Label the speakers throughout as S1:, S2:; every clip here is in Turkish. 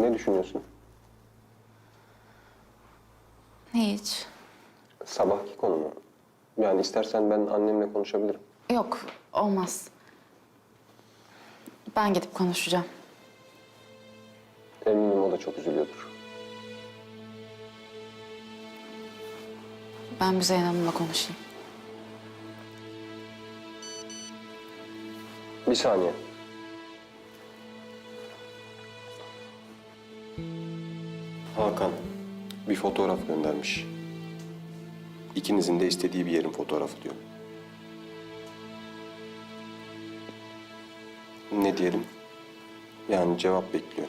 S1: Ne düşünüyorsun?
S2: Hiç.
S1: Sabahki konu mu? Yani istersen ben annemle konuşabilirim.
S2: Yok, olmaz. Ben gidip konuşacağım.
S1: Eminim o da çok üzülüyordur.
S2: Ben Müzeyyen Hanım'la konuşayım.
S1: Bir saniye. Hakan bir fotoğraf göndermiş. İkinizin de istediği bir yerin fotoğrafı diyor. Ne diyelim? Yani cevap bekliyor.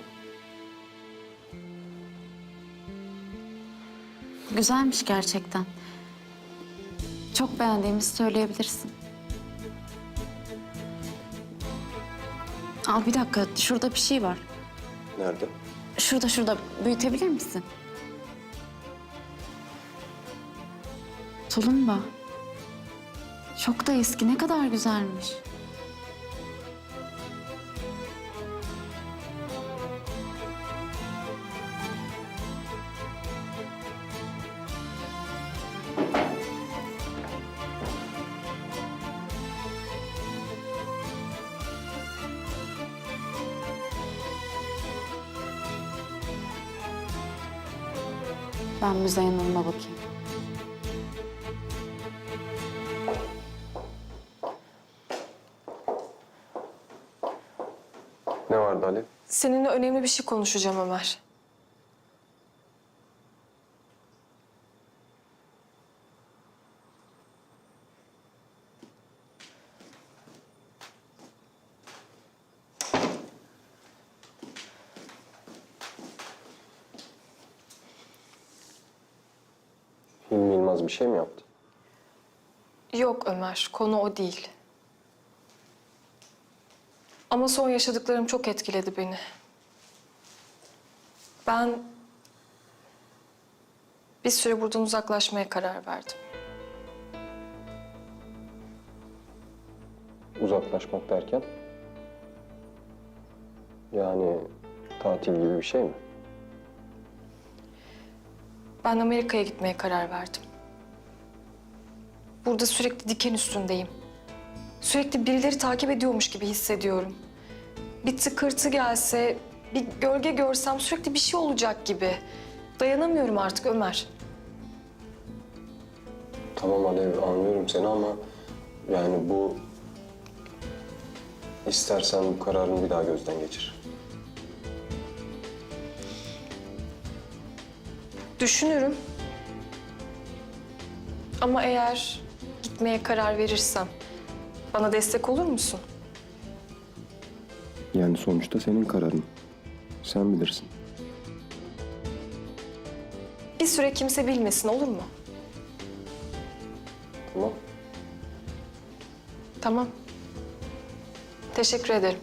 S2: Güzelmiş gerçekten. Çok beğendiğimizi söyleyebilirsin. Al bir dakika, şurada bir şey var.
S1: Nerede?
S2: Şurada şurada büyütebilir misin? Tulumba. Çok da eski, ne kadar güzelmiş. Ben Müzeyyen Hanım'a bakayım.
S1: Ne vardı Ali?
S3: Seninle önemli bir şey konuşacağım Ömer.
S1: Hilmi Yılmaz bir şey mi yaptı?
S3: Yok Ömer, konu o değil. Ama son yaşadıklarım çok etkiledi beni. Ben bir süre buradan uzaklaşmaya karar verdim.
S1: Uzaklaşmak derken? Yani tatil gibi bir şey mi?
S3: Ben Amerika'ya gitmeye karar verdim. Burada sürekli diken üstündeyim. Sürekli birileri takip ediyormuş gibi hissediyorum. Bir tıkırtı gelse, bir gölge görsem sürekli bir şey olacak gibi. Dayanamıyorum artık Ömer.
S1: Tamam Alev anlıyorum seni ama yani bu istersen bu kararını bir daha gözden geçir.
S3: Düşünürüm. Ama eğer gitmeye karar verirsem bana destek olur musun?
S1: Yani sonuçta senin kararın. Sen bilirsin.
S3: Bir süre kimse bilmesin olur mu?
S1: Tamam.
S3: Tamam. Teşekkür ederim.